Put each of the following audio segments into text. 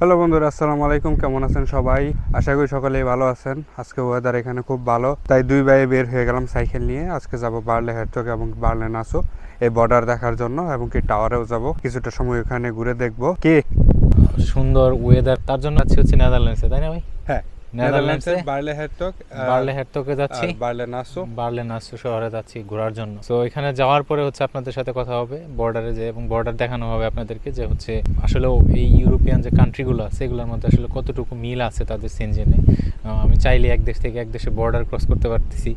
Hello বন্ধুরা আসসালামু আলাইকুম। কেমন আছেন সবাই? আশা করি সকলেই ভালো আছেন। আজকে ওয়েদার এখানে খুব ভালো। তাই দুই ভাই বের হয়ে গেলাম সাইকেল নিয়ে। আজকে যাব বার্লে হেডচক এবং বার্লে নাসো এই বর্ডার দেখার জন্য এবং কি টাওয়ারেও যাব। কিছুটা সময় ওখানে ঘুরে দেখব। কে? সুন্দর ওয়েদার তার জন্য যাচ্ছি হচ্ছে নেদারল্যান্ডসে তাই না ভাই? হ্যাঁ। নেদারল্যান্ডসে বার্লে হেডচক বার্লে হেডটকে যাচ্ছি। বার্লে নাসো বার্লে নাসু শহরে যাচ্ছি ঘোরার জন্য। তো এখানে যাওয়ার পরে হচ্ছে আপনাদের সাথে কথা হবে বর্ডারে যে এবং বর্ডার দেখানো হবে আপনাদেরকে যে হচ্ছে আসলে এই ইউরোপিয়ান যে কান্ট্রিগুলো আছে এগুলোর মধ্যে আসলে কতটুকু মিল আছে তাদের সেনজেনে। আমি চাইলে এক দেশ থেকে এক দেশে বর্ডার ক্রস করতে পারতেছি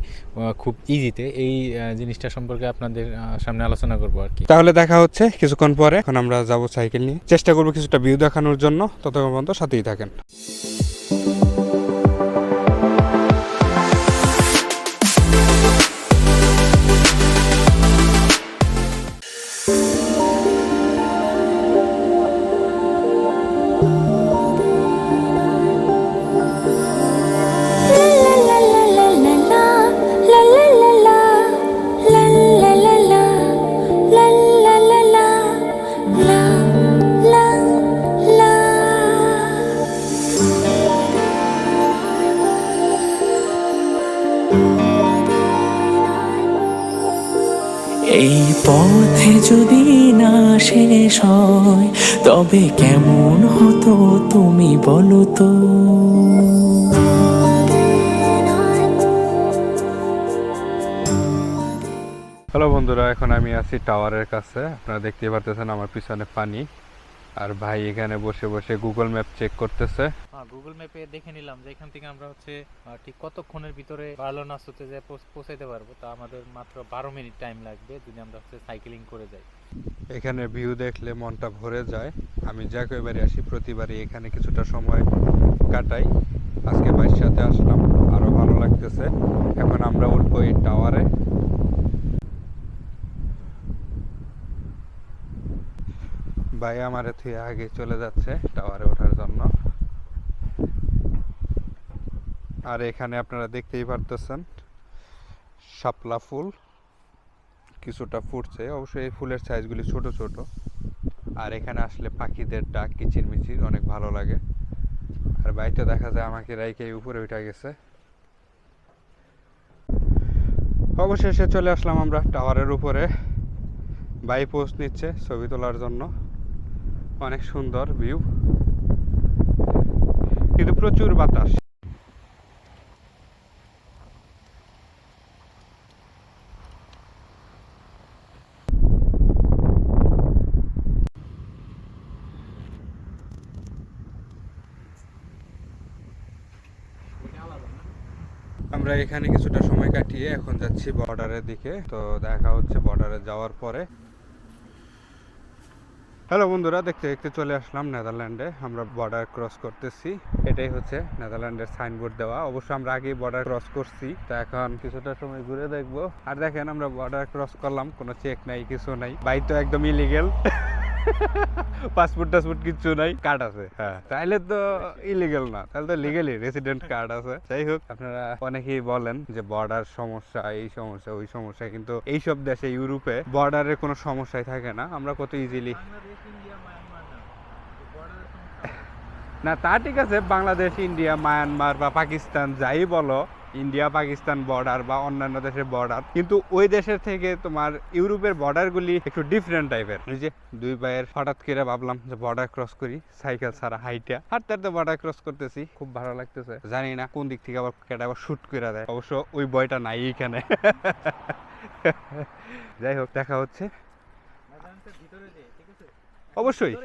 খুব ইজিতে এই জিনিসটা সম্পর্কে আপনাদের সামনে আলোচনা করব আর কি। তাহলে দেখা হচ্ছে কিছুক্ষণ পরে। এখন আমরা যাব সাইকেল নিয়ে। চেষ্টা করব কিছুটা ভিউ দেখানোর জন্য। ততক্ষণ পর্যন্ত সাথেই থাকেন। পথে যদি না শেষ হয়, তবে কেমন হতো তুমি বলো তো? হ্যালো বন্ধুরা, এখন আমি আছি টাওয়ারের কাছে। আপনারা দেখতে পারতেছেন আমার পিছনে পানি। আর ভাই এখানে বসে বসে গুগল ম্যাপ চেক করতেছে। গুগল ম্যাপে দেখে নিলাম যে এখান থেকে আমরা হচ্ছে ঠিক কতক্ষণের ভিতরে বার্লো নাসুতে যে পৌঁছাইতে পারব। তা আমাদের মাত্র বারো মিনিট টাইম লাগবে যদি আমরা হচ্ছে সাইকেলিং করে যাই। এখানে ভিউ দেখলে মনটা ভরে যায়। আমি যা কয়েবারে আসি। প্রতিবারই এখানে কিছুটা সময় কাটাই। আজকে ভাইয়ের সাথে আসলাম। আরও ভালো লাগতেছে। এখন আমরা উঠবো এই টাওয়ারে ভাই আমার থেকে আগে চলে যাচ্ছে টাওয়ারে ওঠার জন্য আর এখানে আপনারা দেখতেই পারতেছেন শাপলা ফুল। কিছুটা ফুটছে অবশ্যই এই ফুলের সাইজগুলি ছোট ছোট। আর এখানে আসলে পাখিদের ডাক, কিচিরমিচির অনেক ভালো লাগে। আর বাইকটা দেখা যায় আমাকে রাইকে উপরে উঠে গেছে। অবশেষে চলে আসলাম আমরা টাওয়ারের উপরে। বাই পোস্ট নিচ্ছে ছবি তোলার জন্য। অনেক সুন্দর ভিউ কিন্তু প্রচুর বাতাস। আমরা এখানে কিছুটা সময় কাটিয়ে এখন যাচ্ছি বর্ডারের দিকে। তো দেখা হচ্ছে বর্ডারে যাওয়ার পরে। হ্যালো বন্ধুরা, দেখতে দেখতে চলে আসলাম নেদারল্যান্ডে। আমরা বর্ডার ক্রস করতেছি। এটাই হচ্ছে নেদারল্যান্ডের সাইনবোর্ড দেওয়া। অবশ্য আমরা আগেই বর্ডার ক্রস করছি। তো এখন কিছুটা সময় ঘুরে দেখব। আর দেখেন, আমরা বর্ডার ক্রস করলাম। কোনো চেক নাই, কিছু নাই। বাইক তো একদম ইলিগেল পাসপোর্ট টাসপোর্ট কিচ্ছু নাই। কার্ড আছে হ্যাঁ। তাইলে তো ইলিগেল না তাহলে তো লিগেলি রেসিডেন্ট কার্ড আছে। যাই হোক, আপনারা অনেকেই বলেন যে বর্ডার সমস্যা, এই সমস্যা, ওই সমস্যা, কিন্তু এইসব দেশে, ইউরোপে বর্ডারের কোনো সমস্যাই থাকে না। আমরা কত ইজিলি না, তা ঠিক আছে, বাংলাদেশ, ইন্ডিয়া, মায়ানমার বা পাকিস্তান, যাই বলো ইন্ডিয়া পাকিস্তান বর্ডার বা অন্যান্য দেশের বর্ডার কিন্তু ওই দেশের থেকে তোমার ইউরোপের বর্ডারগুলি একটু ডিফারেন্ট টাইপের এই যে দুই পায়ের হঠাৎ করে ভাবলাম যে বর্ডার ক্রস করি সাইকেল ছাড়া হাইটা। হাঁটতে হাঁটতে বর্ডার ক্রস করতেছি খুব ভালো লাগতেছে। জানি না কোন দিক থেকে আবার কেটে আবার শুট করে দেয়। অবশ্য ওই বয়টা নাই এখানে। যাই হোক দেখা হচ্ছে। অবশ্যই।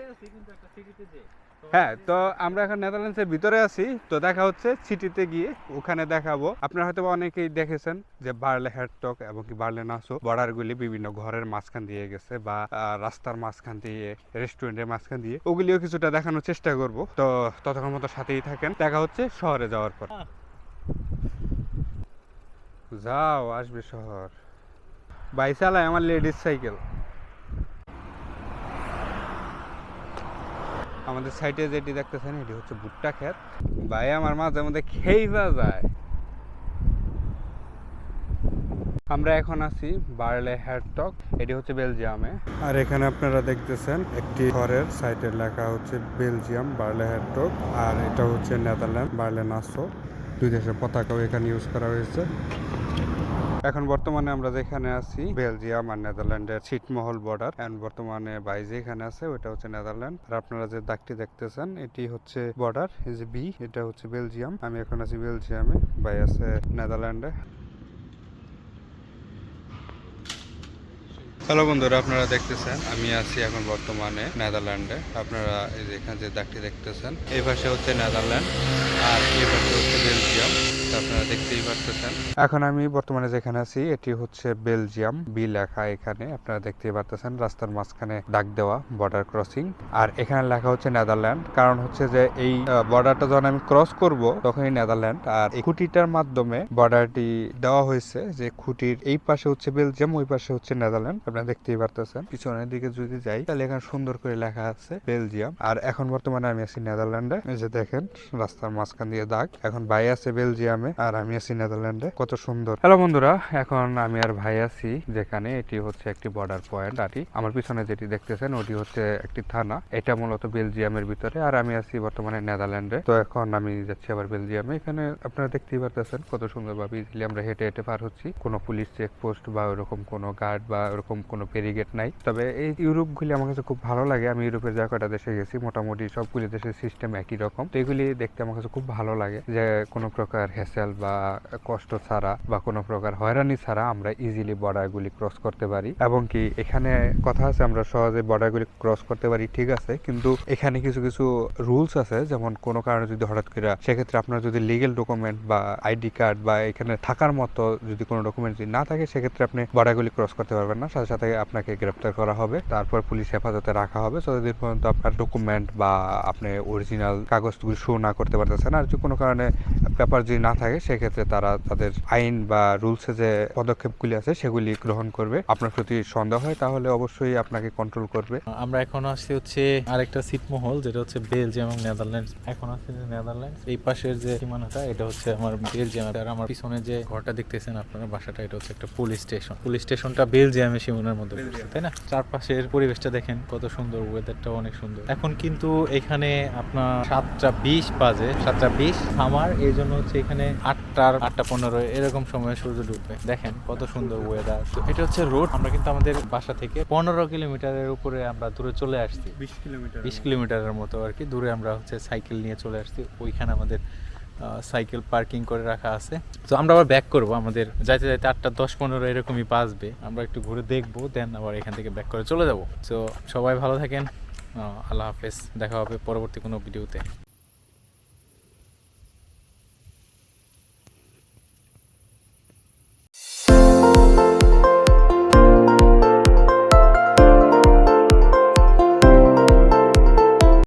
হ্যাঁ তো আমরা এখন নেদারল্যান্ডসের ভিতরে আছি। তো দেখা হচ্ছে সিটিতে গিয়ে ওখানে দেখাবো। আপনারা হয়তো অনেকেই দেখেছেন যে বার্লে হেডটক এবং কি বার্লে নাসো বর্ডার গুলি বিভিন্ন ঘরের মাঝখান দিয়ে গেছে বা রাস্তার মাঝখান দিয়ে, রেস্টুরেন্টের মাঝখান দিয়ে। ওগুলিও কিছুটা দেখানোর চেষ্টা করব। তো ততক্ষণ মতো সাথেই থাকেন। দেখা হচ্ছে শহরে যাওয়ার পর। যাও, আসবে শহর। বাই চালায় আমার লেডিস সাইকেল। আমাদের সাইডে যেটি দেখতেছেন, এটি হচ্ছে ভুট্টা ক্ষেত। ভাই, আমার মাঝে মধ্যে খেই যায়। আমরা এখন আছি বার্লে হ্যাডটক এটি হচ্ছে বেলজিয়ামে। আর এখানে আপনারা দেখতেছেন, একটি ঘরের সাইটে লেখা হচ্ছে বেলজিয়াম বার্লে হ্যাডটক আর এটা হচ্ছে নেদারল্যান্ড বার্লে নাসো। দুই দেশের পতাকাও এখানে ইউজ করা হয়েছে। এখন বর্তমানে আমরা যেখানে আছি, বেলজিয়াম আর নেদারল্যান্ডের ছিটমহল বর্ডার এন্ড বর্তমানে বাই যেখানে আছে ওটা হচ্ছে নেদারল্যান্ড। আর আপনারা যে দাগটি দেখতেছেন, এটি হচ্ছে বর্ডার এই যে বি এটা হচ্ছে বেলজিয়াম। আমি এখন আছি বেলজিয়ামে বাই আছে নেদারল্যান্ডে। হ্যালো বন্ধুরা, আপনারা দেখতেছেন, আমি আছি এখন বর্তমানে নেদারল্যান্ডে। আপনারা এখানে যে দাগটি দেখতেছেন, এই পাশে হচ্ছে নেদারল্যান্ড। আর পাশে হচ্ছে বেলজিয়াম আপনারা দেখতেই পারতেছেন। এখন আমি বর্তমানে যেখানে আছি, এটি হচ্ছে বেলজিয়াম, বি লেখা এখানে, আপনারা দেখতেই পারতেছেন, রাস্তার মাঝখানে দাগ দেওয়া বর্ডার ক্রসিং আর এখানে লেখা হচ্ছে নেদারল্যান্ড, কারণ হচ্ছে যে এই বর্ডারটা যখন আমি ক্রস করব, তখনই নেদারল্যান্ড, আর এই খুঁটিটার মাধ্যমে বর্ডারটি দেওয়া হয়েছে, যে খুঁটির এই পাশে হচ্ছে বেলজিয়াম, ওই পাশে হচ্ছে নেদারল্যান্ড, আপনারা দেখতেই পারতেছেন। পিছনের দিকে যদি যাই, তাহলে এখানে সুন্দর করে লেখা আছে বেলজিয়াম। আর এখন বর্তমানে আমি আছি নেদারল্যান্ডে যে দেখেন, রাস্তার মাঝখান দিয়ে দাগ। এখন ভাই আছে বেলজিয়ামে আর আমি আছি নেদারল্যান্ডে। কত সুন্দর। হ্যালো বন্ধুরা, এখন আমি আর ভাই আছি যেখানে এটি হচ্ছে একটি বর্ডার পয়েন্ট আটি আমার পিছনে যেটি দেখতেছেন, ওটি হচ্ছে একটি থানা। এটা মূলত বেলজিয়ামের ভিতরে আর আমি আছি বর্তমানে নেদারল্যান্ডে। তো এখন আমি যাচ্ছি আবার বেলজিয়ামে। এখানে আপনারা দেখতেই পারতেছেন কত সুন্দরভাবে ইজিলি আমরা হেঁটে হেঁটে পার হচ্ছি। কোনো পুলিশ চেকপোস্ট বা ওরকম কোনো গার্ড বা ওরকম কোনো ব্যারিগেড নাই। তবে এই ইউরোপগুলি আমার কাছে খুব ভালো লাগে। আমি ইউরোপের যা কটা দেশে গেছি, মোটামুটি সবগুলি দেশের সিস্টেম একই রকম। তো এগুলি দেখতে আমার কাছে খুব ভালো লাগে যে কোনো প্রকার হেসেল বা কষ্ট ছাড়া বা কোনো প্রকার হয়রানি ছাড়া আমরা ইজিলি বর্ডারগুলি ক্রস করতে পারি। এবং কি এখানে কথা আছে আমরা সহজে বর্ডারগুলি ক্রস করতে পারি, ঠিক আছে। কিন্তু এখানে কিছু কিছু রুলস আছে। যেমন কোনো কারণে যদি হঠাৎ করে সেক্ষেত্রে আপনার যদি লিগেল ডকুমেন্ট বা আইডি কার্ড বা এখানে থাকার মতো যদি কোনো ডকুমেন্ট যদি না থাকে, সেক্ষেত্রে আপনি বর্ডারগুলি ক্রস করতে পারবেন না। সাথে সাথে আপনাকে গ্রেপ্তার করা হবে। তারপর পুলিশ হেফাজতে রাখা হবে। যতদিন পর্যন্ত আপনার ডকুমেন্ট বা আপনি অরিজিনাল কাগজগুলি শো না করতে পারতেছেন আর যদি কোনো কারণে পেপার যদি না থাকে, সেক্ষেত্রে তারা তাদের আইন বা রুলসে যে পদক্ষেপগুলি আছে, সেগুলি গ্রহণ করবে। আপনার প্রতি সন্দেহ হয়, তাহলে অবশ্যই আপনাকে কন্ট্রোল করবে। আমরা এখন আসছি হচ্ছে আরেকটা ছিটমহল, যেটা হচ্ছে বেলজিয়াম এবং নেদারল্যান্ডস। এখন আসছি যে নেদারল্যান্ডস। এই পাশের যে সীমানাটা, এটা হচ্ছে আমার বেলজিয়াম। আর আমার পিছনে যে ঘরটা দেখতেছেন আপনারা, বাসাটা, এটা হচ্ছে একটা পুলিশ স্টেশন। পুলিশ স্টেশনটা বেলজিয়ামের সীমানার মধ্যে তাই না? চারপাশের পরিবেশটা দেখেন, কত সুন্দর ওয়েদারটা অনেক সুন্দর। এখন কিন্তু এখানে আপনার সাতটা বিশ বাজে, সাতটা বিশ, আমার এই জন্য হচ্ছে এখানে আটটার আটটা পনেরো এরকম সময় সূর্য ডুববে। দেখেন কত সুন্দর ওয়েদার তো এটা হচ্ছে রোড আমরা কিন্তু আমাদের বাসা থেকে পনেরো কিলোমিটারের উপরে আমরা দূরে চলে আসছি। বিশ কিলোমিটার বিশ কিলোমিটারের মতো আর কি। দূরে আমরা হচ্ছে সাইকেল নিয়ে চলে আসছি। ওইখানে আমাদের সাইকেল পার্কিং করে রাখা আছে। তো আমরা আবার ব্যাক করব আমাদের। যাইতে যাইতে আটটা দশ পনেরো এরকমই বাজবে। আমরা একটু ঘুরে দেখব দেন আবার এখান থেকে ব্যাক করে চলে যাব। তো সবাই ভালো থাকেন। আল্লাহ হাফেজ। দেখা হবে পরবর্তী কোনো ভিডিওতে